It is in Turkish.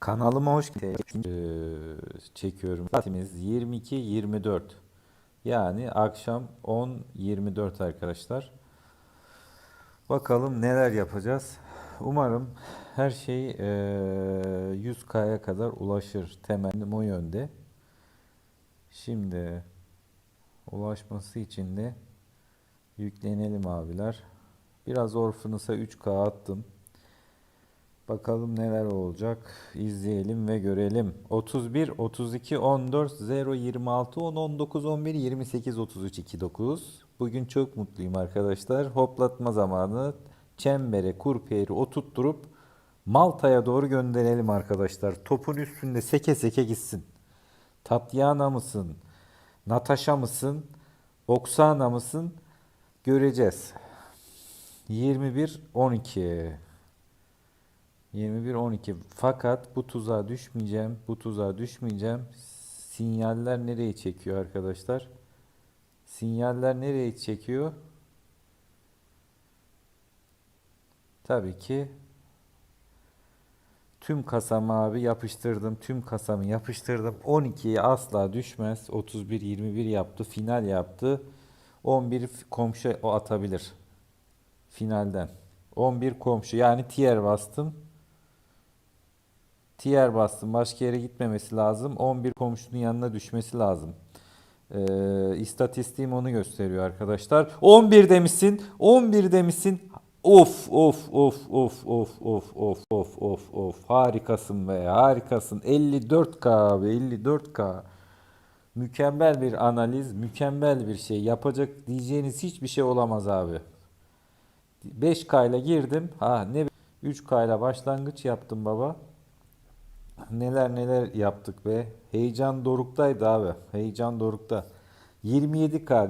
Kanalıma hoş geldiniz. Ee, çekiyorum. Saatimiz 22.24. Yani akşam 10.24 arkadaşlar. Bakalım neler yapacağız. Umarım her şey eee, 100K'ya kadar ulaşır. Temennim o yönde. Şimdi ulaşması için de yüklenelim abiler. Biraz Orphanus'a 3K attım. Bakalım neler olacak. İzleyelim ve görelim. 31, 32, 14, 0, 26, 10, 19, 11, 28, 33, 2, 9. Bugün çok mutluyum arkadaşlar. Hoplatma zamanı. Çembere, kurpiyeri oturtturup Malta'ya doğru gönderelim arkadaşlar. Topun üstünde seke seke gitsin. Tatyana mısın? Natasha mısın? Oksana mısın? Göreceğiz. 21 12 21 12 fakat bu tuzağa düşmeyeceğim. Bu tuzağa düşmeyeceğim. Sinyaller nereye çekiyor arkadaşlar? Sinyaller nereye çekiyor? Tabii ki tüm kasamı abi yapıştırdım. Tüm kasamı yapıştırdım. 12'ye asla düşmez. 31 21 yaptı. Final yaptı. 11 komşu o atabilir. Finalden. 11 komşu yani tier bastım. Tier bastım. Başka yere gitmemesi lazım. 11 komşunun yanına düşmesi lazım. Ee, istatistiğim onu gösteriyor arkadaşlar. 11 demişsin. 11 demişsin. Of of of of of of of of of of harikasın be harikasın 54k abi 54k mükemmel bir analiz mükemmel bir şey yapacak diyeceğiniz hiçbir şey olamaz abi 5k ile girdim ha ne 3k ile başlangıç yaptım baba neler neler yaptık be. Heyecan doruktaydı abi. Heyecan dorukta. 27k